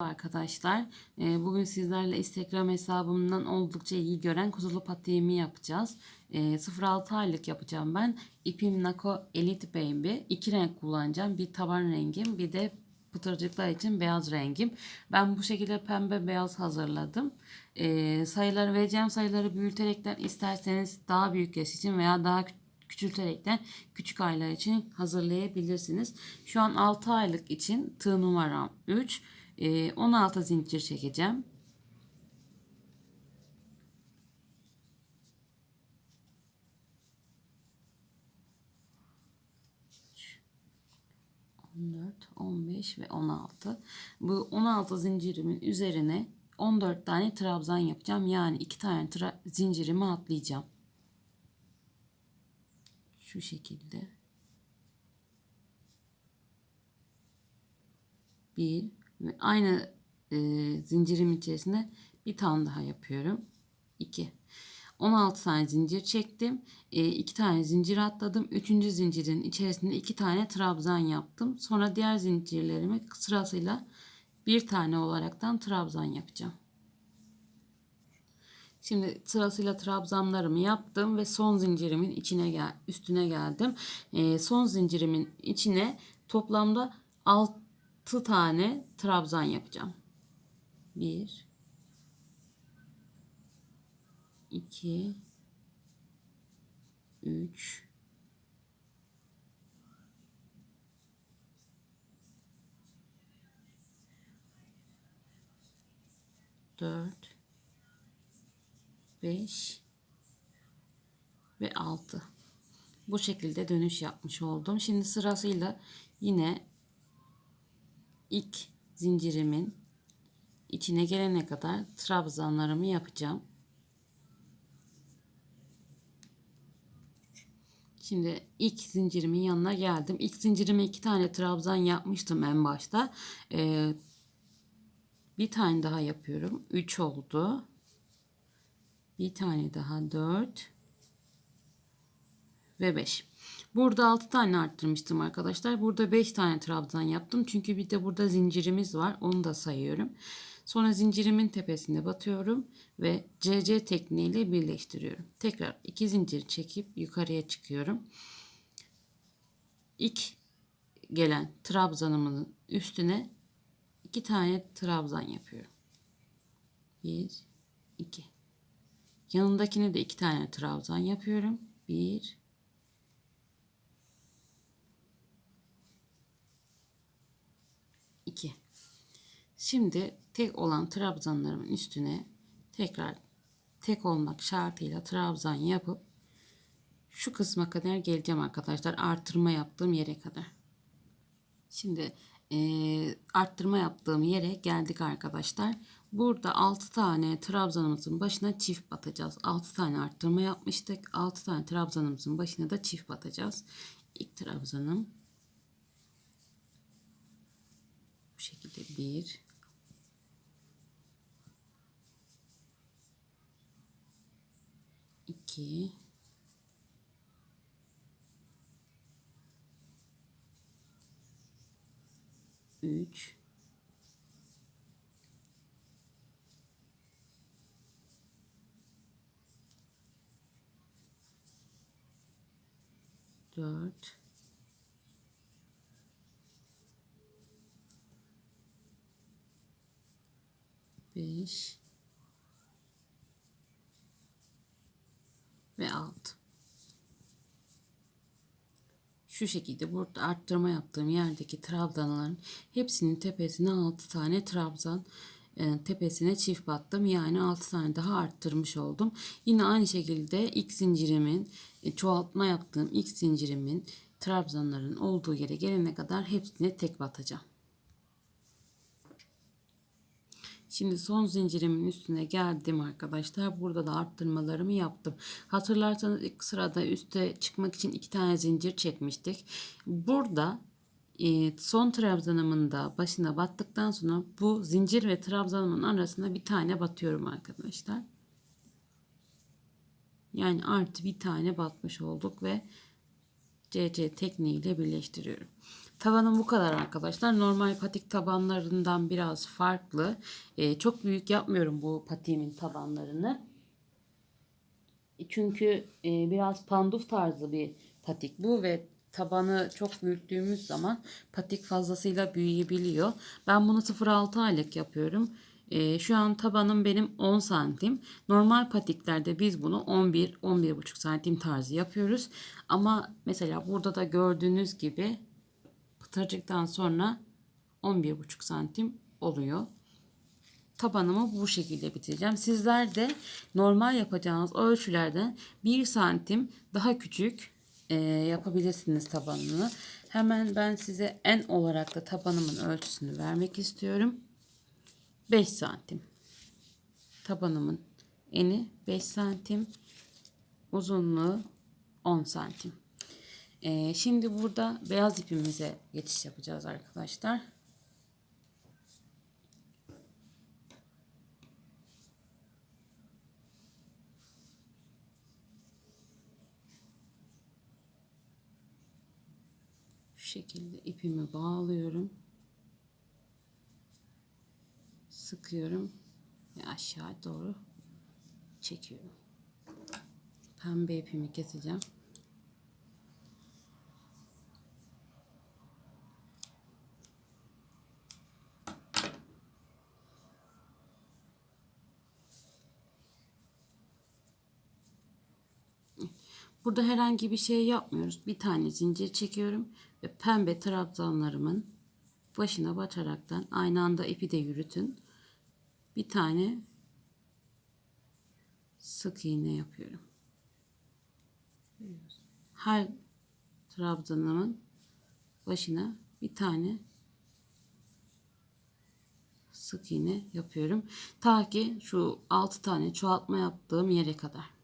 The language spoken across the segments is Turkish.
Arkadaşlar e, bugün sizlerle Instagram hesabımdan oldukça iyi gören kuzulu patiğimi yapacağız. E, 0-6 aylık yapacağım ben. İpim Nako Elite Baby. İki renk kullanacağım. Bir taban rengim bir de pıtırcıklar için beyaz rengim. Ben bu şekilde pembe beyaz hazırladım. E, sayıları vereceğim sayıları büyüterekten isterseniz daha büyük yaş için veya daha küçülterekten küçük aylar için hazırlayabilirsiniz. Şu an 6 aylık için tığ numaram 3. Ee, 16 zincir çekeceğim. Dört, on beş ve 16. Bu 16 zincirimin üzerine 14 tane trabzan yapacağım. Yani 2 tane zincirimi atlayacağım. Şu şekilde. Bir ve aynı e, zincirim içerisinde bir tane daha yapıyorum. 2. 16 tane zincir çektim. 2 tane zincir atladım. 3. zincirin içerisinde 2 tane trabzan yaptım. Sonra diğer zincirlerimi sırasıyla bir tane olaraktan trabzan yapacağım. Şimdi sırasıyla trabzanlarımı yaptım ve son zincirimin içine gel üstüne geldim. Ee, son zincirimin içine toplamda 6 tane trabzan yapacağım. 1 2 3 4 5 ve 6. Bu şekilde dönüş yapmış oldum. Şimdi sırasıyla yine ilk zincirimin içine gelene kadar trabzanlarımı yapacağım. Şimdi ilk zincirimin yanına geldim. İlk zincirime iki tane trabzan yapmıştım en başta. Ee, bir tane daha yapıyorum. 3 oldu. Bir tane daha 4 ve 5. Burada 6 tane arttırmıştım arkadaşlar. Burada 5 tane trabzan yaptım. Çünkü bir de burada zincirimiz var. Onu da sayıyorum. Sonra zincirimin tepesine batıyorum ve CC tekniğiyle birleştiriyorum. Tekrar 2 zincir çekip yukarıya çıkıyorum. İlk gelen trabzanımın üstüne 2 tane trabzan yapıyorum. 1 2 Yanındakine de 2 tane trabzan yapıyorum. 1 2 Şimdi tek olan trabzanlarımın üstüne tekrar tek olmak şartıyla trabzan yapıp şu kısma kadar geleceğim arkadaşlar. Artırma yaptığım yere kadar. Şimdi e, arttırma yaptığım yere geldik arkadaşlar. Burada 6 tane trabzanımızın başına çift batacağız. 6 tane arttırma yapmıştık. 6 tane trabzanımızın başına da çift batacağız. İlk trabzanım bu şekilde 1 2 3 4 5 ve 6 şu şekilde burada arttırma yaptığım yerdeki trabzanların hepsinin tepesine 6 tane trabzan e, tepesine çift battım. Yani 6 tane daha arttırmış oldum. Yine aynı şekilde ilk zincirimin e, çoğaltma yaptığım ilk zincirimin trabzanların olduğu yere gelene kadar hepsine tek batacağım. Şimdi son zincirimin üstüne geldim arkadaşlar. Burada da arttırmalarımı yaptım. Hatırlarsanız ilk sırada üste çıkmak için iki tane zincir çekmiştik. Burada e, son trabzanımın da başına battıktan sonra bu zincir ve trabzanımın arasında bir tane batıyorum arkadaşlar. Yani artı bir tane batmış olduk ve CC tekniğiyle birleştiriyorum. Tabanım bu kadar arkadaşlar. Normal patik tabanlarından biraz farklı. Ee, çok büyük yapmıyorum bu patiğimin tabanlarını. Çünkü e, biraz panduf tarzı bir patik bu ve tabanı çok büyüttüğümüz zaman patik fazlasıyla büyüyebiliyor. Ben bunu 0.6 aylık yapıyorum. E, şu an tabanım benim 10 santim. Normal patiklerde biz bunu 11-11,5 santim tarzı yapıyoruz. Ama mesela burada da gördüğünüz gibi pıtırcıktan sonra 11,5 santim oluyor tabanımı bu şekilde bitireceğim. Sizler de normal yapacağınız ölçülerden 1 santim daha küçük e, yapabilirsiniz tabanını. Hemen ben size en olarak da tabanımın ölçüsünü vermek istiyorum. 5 santim. Tabanımın eni 5 santim. Uzunluğu 10 santim. E, şimdi burada beyaz ipimize geçiş yapacağız arkadaşlar. şekilde ipimi bağlıyorum. Sıkıyorum ve aşağı doğru çekiyorum. Pembe ipimi keseceğim. Burada herhangi bir şey yapmıyoruz. Bir tane zincir çekiyorum ve pembe trabzanlarımın başına bataraktan aynı anda ipi de yürütün. Bir tane sık iğne yapıyorum. Her trabzanımın başına bir tane sık iğne yapıyorum. Ta ki şu 6 tane çoğaltma yaptığım yere kadar.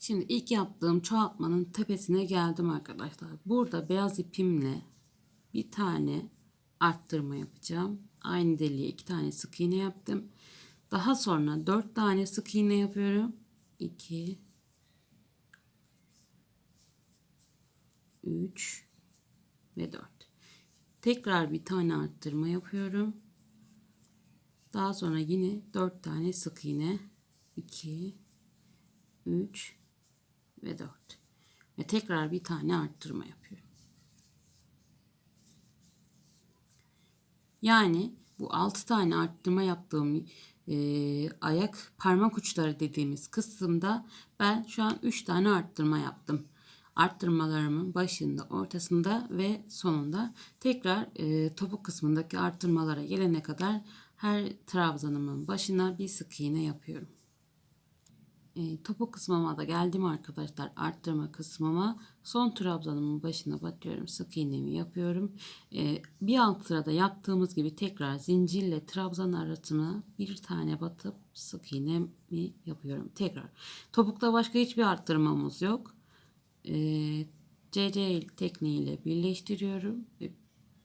Şimdi ilk yaptığım çoğaltmanın tepesine geldim arkadaşlar. Burada beyaz ipimle bir tane arttırma yapacağım. Aynı deliğe iki tane sık iğne yaptım. Daha sonra dört tane sık iğne yapıyorum. 2 3 ve 4. Tekrar bir tane arttırma yapıyorum. Daha sonra yine 4 tane sık iğne 2 3 ve 4. Ve tekrar bir tane arttırma yapıyorum. Yani bu 6 tane arttırma yaptığım e, ayak parmak uçları dediğimiz kısımda ben şu an 3 tane arttırma yaptım. Arttırmalarımın başında, ortasında ve sonunda tekrar e, topuk kısmındaki arttırmalara gelene kadar her trabzanımın başına bir sık iğne yapıyorum. E, topu kısmıma da geldim arkadaşlar arttırma kısmıma. Son trabzanımın başına batıyorum sık iğnemi yapıyorum. E, bir alt sırada yaptığımız gibi tekrar zincirle trabzan arasına bir tane batıp sık iğnemi yapıyorum. Tekrar. Topukta başka hiçbir arttırmamız yok. E, CC tekniğiyle birleştiriyorum ve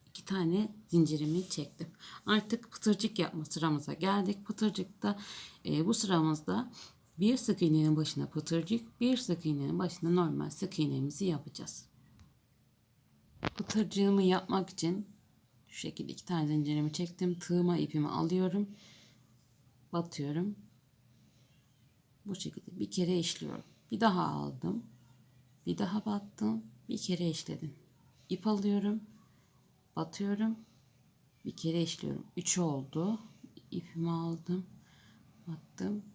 iki tane zincirimi çektim. Artık pıtırcık yapma sıramıza geldik. Pıtırcıkta e, bu sıramızda bir sık iğnenin başına pıtırcık, bir sık iğnenin başına normal sık iğnemizi yapacağız. Pıtırcığımı yapmak için şu şekilde iki tane zincirimi çektim. Tığıma ipimi alıyorum. Batıyorum. Bu şekilde bir kere işliyorum. Bir daha aldım. Bir daha battım. Bir kere işledim. İp alıyorum. Batıyorum. Bir kere işliyorum. Üç oldu. İpimi aldım. Battım.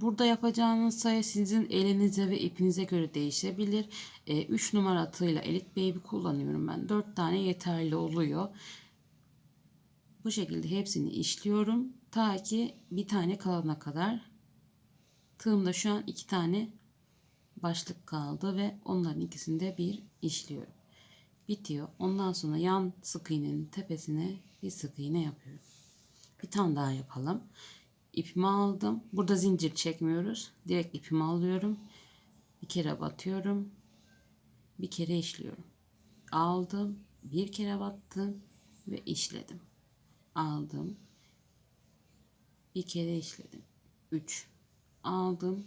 Burada yapacağınız sayı sizin elinize ve ipinize göre değişebilir. 3 e, numara tığıyla Elite Baby kullanıyorum ben. 4 tane yeterli oluyor. Bu şekilde hepsini işliyorum. Ta ki bir tane kalana kadar. Tığımda şu an 2 tane başlık kaldı ve onların ikisini de bir işliyorum. Bitiyor. Ondan sonra yan sık iğnenin tepesine bir sık iğne yapıyorum. Bir tane daha yapalım ipimi aldım. Burada zincir çekmiyoruz. Direkt ipimi alıyorum. Bir kere batıyorum. Bir kere işliyorum. Aldım. Bir kere battım ve işledim. Aldım. Bir kere işledim. 3 aldım.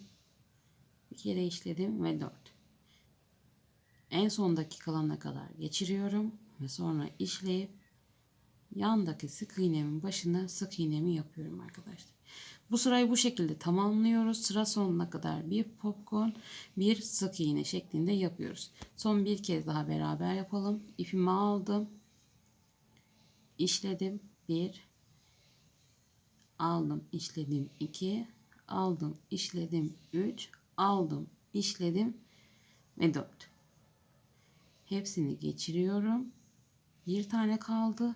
Bir kere işledim ve 4. en son dakikalarına kadar geçiriyorum ve sonra işleyip yandaki sık iğnemin başına sık iğnemi yapıyorum arkadaşlar. Bu sırayı bu şekilde tamamlıyoruz. Sıra sonuna kadar bir popcorn, bir sık iğne şeklinde yapıyoruz. Son bir kez daha beraber yapalım. İpimi aldım. işledim. 1 aldım, işledim. 2 aldım, işledim. 3 aldım, işledim ve 4. Hepsini geçiriyorum. Bir tane kaldı.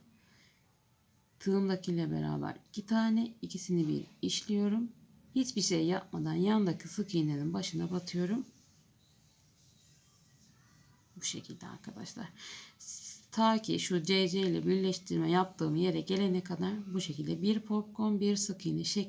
Tığımdakiyle beraber iki tane, ikisini bir işliyorum. Hiçbir şey yapmadan yandaki sık iğnenin başına batıyorum. Bu şekilde arkadaşlar. Ta ki şu CC ile birleştirme yaptığım yere gelene kadar bu şekilde bir popcorn bir sık iğne şeklinde